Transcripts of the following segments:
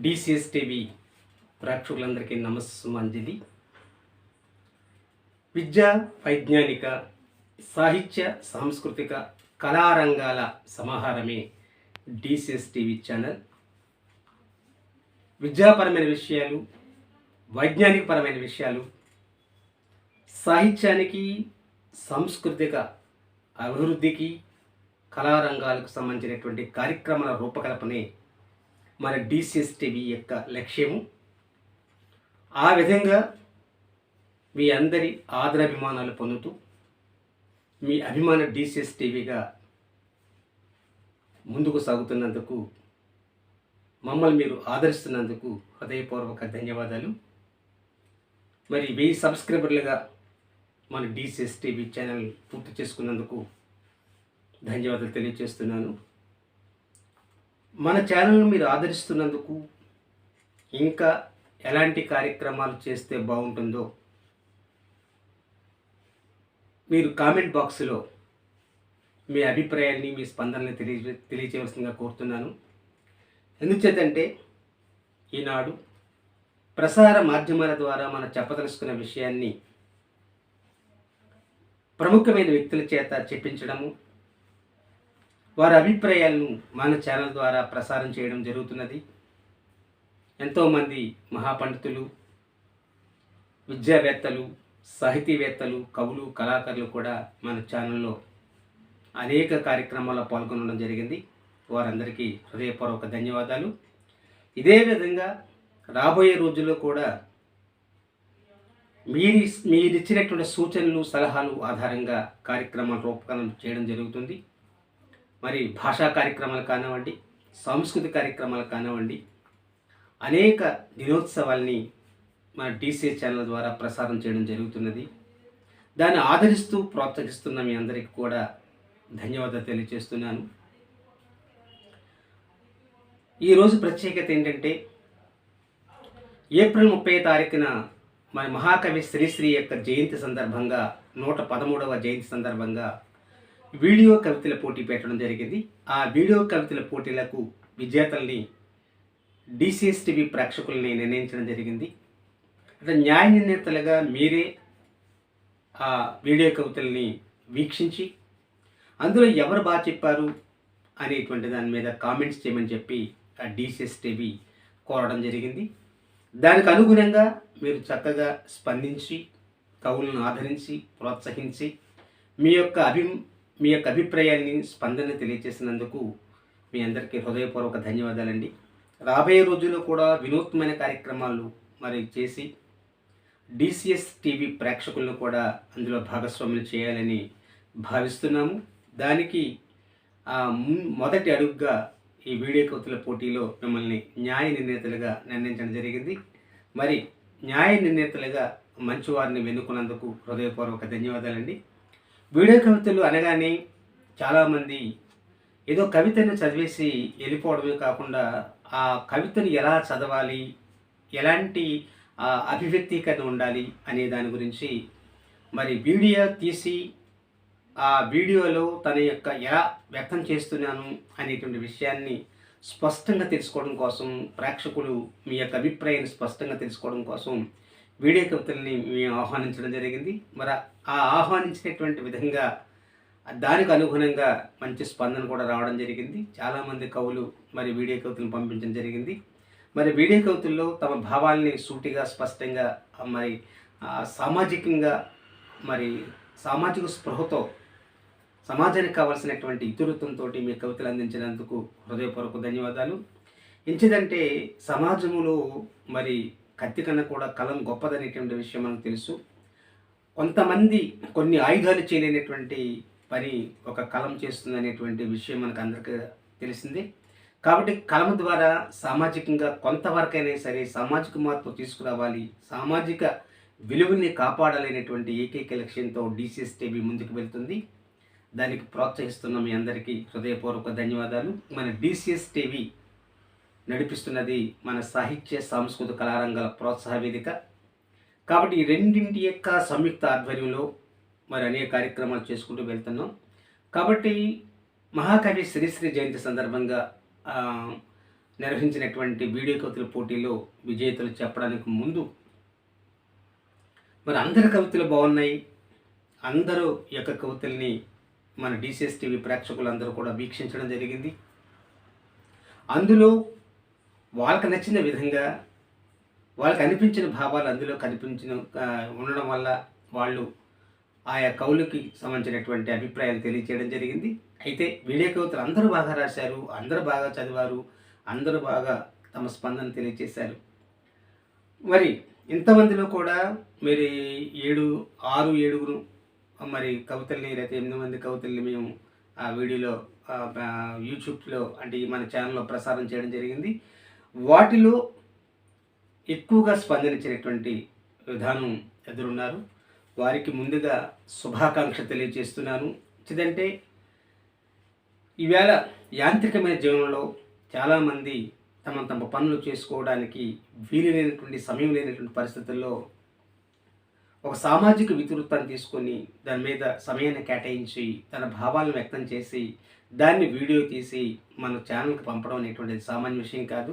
DCS TV ప్రేక్షకులందరికీ నమస్సుమాంజలి. విద్యా వైజ్ఞానిక సాహిత్య సాంస్కృతిక కళారంగాల సమాహారమే డిసిఎస్ టీవీ ఛానల్. విద్యాపరమైన విషయాలు వైజ్ఞానికపరమైన విషయాలు సాహిత్యానికి సాంస్కృతిక అభివృద్ధికి కళారంగాలకు సంబంధించినటువంటి కార్యక్రమాల రూపకల్పనే మన డిసిఎస్ టీవీ యొక్క లక్ష్యము. ఆ విధంగా మీ అందరి ఆదరాభిమానాలు పొందుతూ మీ అభిమాన డిసిఎస్ టీవీగా ముందుకు సాగుతున్నందుకు మమ్మల్ని మీరు ఆదరిస్తున్నందుకు హృదయపూర్వక ధన్యవాదాలు. మరి వెయ్యి సబ్స్క్రైబర్లుగా మన డిసిఎస్ టీవీ ఛానల్ పూర్తి చేసుకున్నందుకు ధన్యవాదాలు తెలియజేస్తున్నాను. మన ఛానల్ను మీరు ఆదరిస్తున్నందుకు ఇంకా ఎలాంటి కార్యక్రమాలు చేస్తే బాగుంటుందో మీరు కామెంట్ బాక్స్లో మీ అభిప్రాయాన్ని మీ స్పందనని తెలియ తెలియచేయవలసిందిగా కోరుతున్నాను. ఎందుచేతంటే ఈనాడు ప్రసార మాధ్యమాల ద్వారా మనం చెప్పదలుచుకున్న విషయాన్ని ప్రముఖమైన వ్యక్తుల చేత చెప్పించడము వారి అభిప్రాయాలను మన ఛానల్ ద్వారా ప్రసారం చేయడం జరుగుతున్నది. ఎంతోమంది మహాపండితులు విద్యావేత్తలు సాహితీవేత్తలు కవులు కళాకారులు కూడా మన ఛానల్లో అనేక కార్యక్రమాల్లో పాల్గొనడం జరిగింది. వారందరికీ హృదయపూర్వక ధన్యవాదాలు. ఇదే విధంగా రాబోయే రోజుల్లో కూడా మీరు మీరిచ్చినటువంటి సూచనలు సలహాలు ఆధారంగా కార్యక్రమాలు రూపకల్పన చేయడం జరుగుతుంది. మరి భాషా కార్యక్రమాలు కానివ్వండి సాంస్కృతిక కార్యక్రమాలు కానివ్వండి అనేక దినోత్సవాల్ని మన డీసీ ఛానల్ ద్వారా ప్రసారం చేయడం జరుగుతున్నది. దాన్ని ఆదరిస్తూ ప్రోత్సహిస్తున్న మీ అందరికీ కూడా ధన్యవాదాలు తెలియజేస్తున్నాను. ఈరోజు ప్రత్యేకత ఏంటంటే ఏప్రిల్ ముప్పై తారీఖున మన మహాకవి శ్రీశ్రీ యొక్క జయంతి సందర్భంగా నూట పదమూడవ జయంతి సందర్భంగా వీడియో కవితల పోటీ పెట్టడం జరిగింది. ఆ వీడియో కవితల పోటీలకు విజేతల్ని డిసిఎస్ టీవీ ప్రేక్షకుల్ని నిర్ణయించడం జరిగింది. అంటే న్యాయ నిర్ణేతలుగా మీరే ఆ వీడియో కవితల్ని వీక్షించి అందులో ఎవరు బాగా చెప్పారు అనేటువంటి దాని మీద కామెంట్స్ చేయమని చెప్పి ఆ డిసిఎస్ టీవీ కోరడం జరిగింది. దానికి అనుగుణంగా మీరు చక్కగా స్పందించి కవులను ఆదరించి ప్రోత్సహించి మీ యొక్క అభి మీ యొక్క అభిప్రాయాన్ని స్పందన తెలియజేసినందుకు మీ అందరికీ హృదయపూర్వక ధన్యవాదాలండి. రాబోయే రోజుల్లో కూడా వినూత్నమైన కార్యక్రమాలు మరి చేసి డిసిఎస్ టీవీ ప్రేక్షకులను కూడా అందులో భాగస్వాములు చేయాలని భావిస్తున్నాము. దానికి మొదటి అడుగుగా ఈ వీడియో కవితల పోటీలో మిమ్మల్ని న్యాయ నిర్ణేతలుగా నిర్ణయించడం జరిగింది. మరి న్యాయ నిర్ణేతలుగా మంచి వారిని వెన్నుకున్నందుకు హృదయపూర్వక ధన్యవాదాలండి. వీడియో కవితలు అనగానే చాలామంది ఏదో కవితను చదివేసి వెళ్ళిపోవడమే కాకుండా ఆ కవితను ఎలా చదవాలి ఎలాంటి అభివ్యక్తీకరణ ఉండాలి అనే దాని గురించి మరి వీడియో తీసి ఆ వీడియోలో తన యొక్క ఎలా వ్యక్తం చేస్తున్నాను అనేటువంటి విషయాన్ని స్పష్టంగా తెలుసుకోవడం కోసం ప్రేక్షకులు మీ యొక్క అభిప్రాయాన్ని స్పష్టంగా తెలుసుకోవడం కోసం వీడియో కవితల్ని మేము ఆహ్వానించడం జరిగింది. మరి ఆ ఆహ్వానించినటువంటి విధంగా దానికి అనుగుణంగా మంచి స్పందన కూడా రావడం జరిగింది. చాలామంది కవులు మరి వీడియో కవితలను పంపించడం జరిగింది. మరి వీడియో కవితల్లో తమ భావాల్ని సూటిగా స్పష్టంగా మరి ఆ, సామాజికంగా మరి సామాజిక స్పృహతో సమాజానికి కావాల్సినటువంటి ఇతివృత్తంతో మీ కవితలు అందించినందుకు హృదయపూర్వక ధన్యవాదాలు. ఇంచిదంటే సమాజంలో మరి కత్తి కన్నా కూడా కలం గొప్పదనేటువంటి విషయం మనకు తెలుసు. కొంతమంది కొన్ని ఆయుధాలు చేయలేనటువంటి పని ఒక కలం చేస్తుంది అనేటువంటి విషయం మనకు అందరికీ తెలిసిందే. కాబట్టి కలం ద్వారా సామాజికంగా కొంతవరకైనా సరే సామాజిక మార్పు తీసుకురావాలి సామాజిక విలువల్ని కాపాడాలనేటువంటి ఏకైక లక్ష్యంతో డీసీఎస్ టీవీ ముందుకు వెళ్తుంది. దానికి ప్రోత్సహిస్తున్న మీ అందరికీ హృదయపూర్వక ధన్యవాదాలు. మన డీసీఎస్ టీవీ నడిపిస్తున్నది మన సాహిత్య సాంస్కృతిక కళారంగాల ప్రోత్సాహ వేదిక. కాబట్టి ఈ రెండింటి యొక్క సంయుక్త ఆధ్వర్యంలో మరి అనేక కార్యక్రమాలు చేసుకుంటూ వెళ్తున్నాం. కాబట్టి మహాకవి శ్రీశ్రీ జయంతి సందర్భంగా నిర్వహించినటువంటి వీడియో కవితల పోటీలో విజేతలు చెప్పడానికి ముందు మరి అందరి కవితలు బాగున్నాయి. అందరూ యొక్క కవితల్ని మన డిసిఎస్ టీవీ ప్రేక్షకులందరూ కూడా వీక్షించడం జరిగింది. అందులో వాళ్ళకి నచ్చిన విధంగా వాళ్ళకి అనిపించిన భావాలు అందులో కనిపించిన ఉండడం వల్ల వాళ్ళు ఆయా కవులకి సంబంధించినటువంటి అభిప్రాయాలు తెలియచేయడం జరిగింది. అయితే వీడియో కవితలు అందరూ బాగా రాశారు అందరూ బాగా చదివారు అందరూ బాగా తమ స్పందన తెలియచేశారు మరి ఇంతమందిలో కూడా మరి ఏడు ఆరు ఏడుగురు మరి కవితల్ని లేకపోతే ఎనిమిది మంది కవితల్ని మేము ఆ వీడియోలో యూట్యూబ్లో అంటే మన ఛానల్లో ప్రసారం చేయడం జరిగింది. వాటిలో ఎక్కువగా స్పందించినటువంటి విధానం ఎదురున్నారు. వారికి ముందుగా శుభాకాంక్ష తెలియజేస్తున్నాను. ఇదంటే ఈవేళ యాంత్రికమైన జీవనంలో చాలామంది తమ తమ పనులు చేసుకోవడానికి వీలు లేనటువంటి సమయం లేనటువంటి పరిస్థితుల్లో ఒక సామాజిక వితృత్వాన్ని తీసుకొని దాని మీద సమయాన్ని కేటాయించి తన భావాలను వ్యక్తం చేసి దాన్ని వీడియో తీసి మన ఛానల్కి పంపడం అనేటువంటిది సామాన్య విషయం కాదు.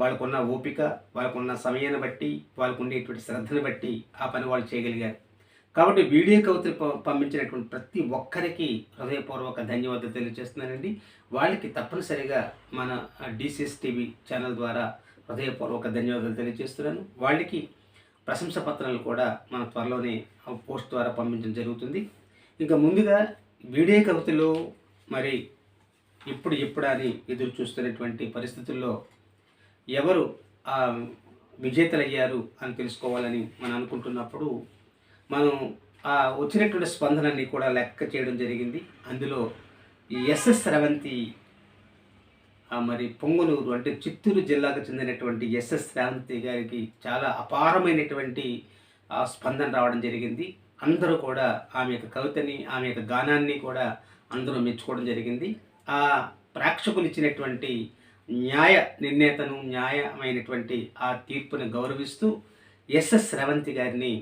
వాళ్ళకున్న ఓపిక వాళ్ళకున్న సమయాన్ని బట్టి వాళ్ళకు ఉండేటువంటి శ్రద్ధను బట్టి ఆ పని వాళ్ళు చేయగలిగారు. కాబట్టి వీడియో కవితలు పంపించినటువంటి ప్రతి ఒక్కరికి హృదయపూర్వక ధన్యవాదాలు తెలియజేస్తున్నానండి. వాళ్ళకి తప్పనిసరిగా మన డిసిఎస్ టీవీ ఛానల్ ద్వారా హృదయపూర్వక ధన్యవాదాలు తెలియజేస్తున్నాను. వాళ్ళకి ప్రశంస పత్రాలు కూడా మన త్వరలోనే పోస్ట్ ద్వారా పంపించడం జరుగుతుంది. ఇంకా ముందుగా వీడియో కవితలు మరి ఇప్పుడు ఎప్పుడని అని ఎదురు చూస్తున్నటువంటి పరిస్థితుల్లో ఎవరు ఆ విజేతలయ్యారు అని తెలుసుకోవాలని మనం అనుకుంటున్నప్పుడు మనం ఆ వచ్చినటువంటి స్పందనని కూడా లెక్క చేయడం జరిగింది. అందులో ఈ ఎస్ఎస్ రవంతి మరి పొంగునూరు అంటే చిత్తూరు జిల్లాకు చెందినటువంటి ఎస్ఎస్ రేవంతి గారికి చాలా అపారమైనటువంటి ఆ స్పందన రావడం జరిగింది. అందరూ కూడా ఆమె యొక్క కవితని ఆమె యొక్క గానాన్ని కూడా అందరూ మెచ్చుకోవడం జరిగింది. ఆ ప్రేక్షకులు ఇచ్చినటువంటి న్యాయ నిర్ణేతను న్యాయమైనటువంటి ఆ తీర్పును గౌరవిస్తూ ఎస్ఎస్ శ్రవంతి గారిని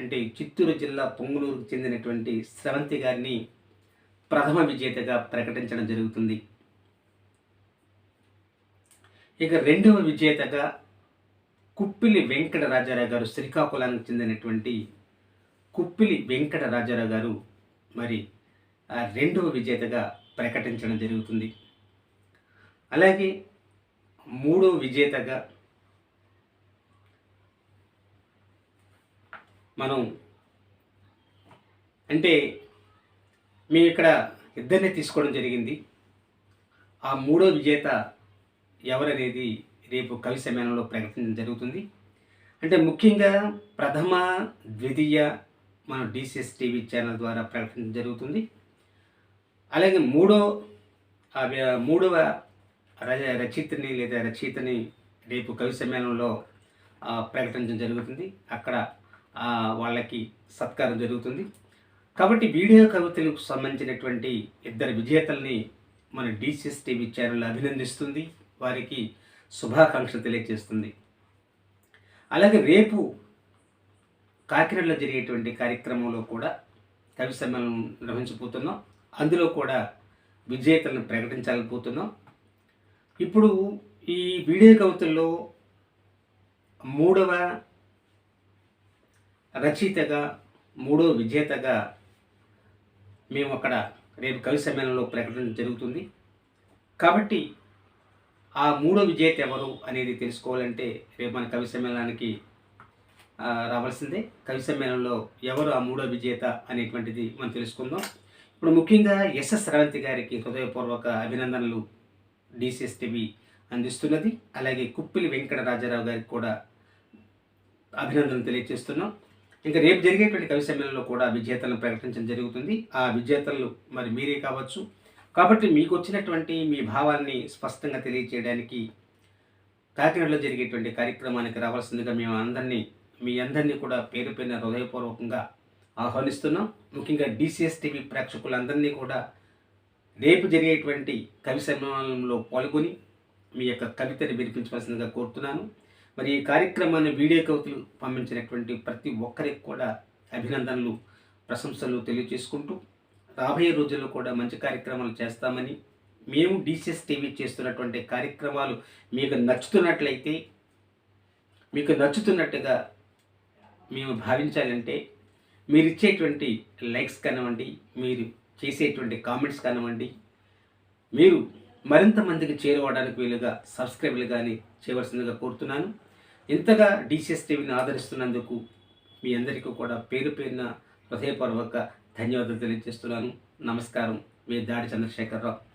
అంటే చిత్తూరు జిల్లా పొంగునూరుకు చెందినటువంటి శ్రవంతి గారిని ప్రథమ విజేతగా ప్రకటించడం జరుగుతుంది. ఇక రెండవ విజేతగా కుప్పిలి వెంకట రాజారావు గారు శ్రీకాకుళానికి చెందినటువంటి కుప్పిలి వెంకట రాజారావు గారు మరి ఆ రెండవ విజేతగా ప్రకటించడం జరుగుతుంది. అలాగే మూడో విజేతగా మనం అంటే మేము ఇక్కడ ఇద్దరిని తీసుకోవడం జరిగింది. ఆ మూడో విజేత ఎవరనేది రేపు కవి సమ్మేళనంలో ప్రకటించడం జరుగుతుంది. అంటే ముఖ్యంగా ప్రథమ ద్వితీయ మన డిసిఎస్ టీవీ ఛానల్ ద్వారా ప్రకటించడం జరుగుతుంది. అలాగే మూడో మూడవ ర- రచయితని లేదా రచయితని రేపు కవి సమ్మేళనంలో ప్రకటించడం జరుగుతుంది. అక్కడ వాళ్ళకి సత్కారం జరుగుతుంది. కాబట్టి వీడియో కవితలకు సంబంధించినటువంటి ఇద్దరు విజేతల్ని మన డిసిఎస్ టీవీ ఛానల్ అభినందిస్తుంది. వారికి శుభాకాంక్షలు తెలియజేస్తుంది. అలాగే రేపు కాకినాడలో జరిగేటువంటి కార్యక్రమంలో కూడా కవి సమ్మేళనం నిర్వహించబోతున్నాం. అందులో కూడా విజేతలను ప్రకటించాలనుకుంటున్నాం ఇప్పుడు ఈ వీడియో కవితల్లో మూడవ రచయితగా మూడో విజేతగా మేము అక్కడ రేపు కవి సమ్మేళనంలో ప్రకటన జరుగుతుంది. కాబట్టి ఆ మూడో విజేత ఎవరు అనేది తెలుసుకోవాలంటే రేపు మన కవి సమ్మేళనానికి రావాల్సిందే. కవి సమ్మేళనంలో ఎవరు ఆ మూడో విజేత అనేటువంటిది మనం తెలుసుకుందాం. ఇప్పుడు ముఖ్యంగా ఎస్ఎస్ రవంతి గారికి హృదయపూర్వక అభినందనలు. డిసిఎస్ టీవీ అందిస్తున్నది. అలాగే కుప్పిలి వెంకట రాజారావు గారికి కూడా అభినందనలు తెలియజేస్తున్నాం. ఇంకా రేపు జరిగేటువంటి కవి సమ్మేళనంలో కూడా విజేతలను ప్రకటించడం జరుగుతుంది. ఆ విజేతలు మరి మీరే కావచ్చు. కాబట్టి మీకు వచ్చినటువంటి మీ భావాన్ని స్పష్టంగా తెలియజేయడానికి కాకినాడలో జరిగేటువంటి కార్యక్రమానికి రావాల్సిందిగా మేము అందరినీ మీ అందరినీ కూడా పేరు పేరున హృదయపూర్వకంగా ఆహ్వానిస్తున్నాం. ముఖ్యంగా డిసిఎస్ టీవీ ప్రేక్షకులందరినీ కూడా రేపు జరిగేటువంటి కవి సమ్మేళనంలో పాల్గొని మీ యొక్క కవితని వినిపించవలసిందిగా కోరుతున్నాను. మరి ఈ కార్యక్రమాన్ని వీడియో కవితలు పంపించినటువంటి ప్రతి ఒక్కరికి కూడా అభినందనలు ప్రశంసలు తెలియజేసుకుంటూ రాబోయే రోజుల్లో కూడా మంచి కార్యక్రమాలు చేస్తామని మేము డీసీఎస్ టీవీ చేస్తున్నటువంటి కార్యక్రమాలు మీకు నచ్చుతున్నట్లయితే మీకు నచ్చుతున్నట్టుగా మేము భావించాలంటే మీరు ఇచ్చేటువంటి లైక్స్ కానివ్వండి మీరు చేసేటువంటి కామెంట్స్ కానివ్వండి మీరు మరింత మందికి చేరువడానికి వీలుగా సబ్స్క్రైబ్లు కానీ చేయవలసిందిగా కోరుతున్నాను. ఇంతగా డీసీఎస్ టీవీని ఆదరిస్తున్నందుకు మీ అందరికీ కూడా పేరు పేరున హృదయపూర్వక ధన్యవాదాలు తెలియజేస్తున్నాను. నమస్కారం. మీ దాడి చంద్రశేఖరరావు.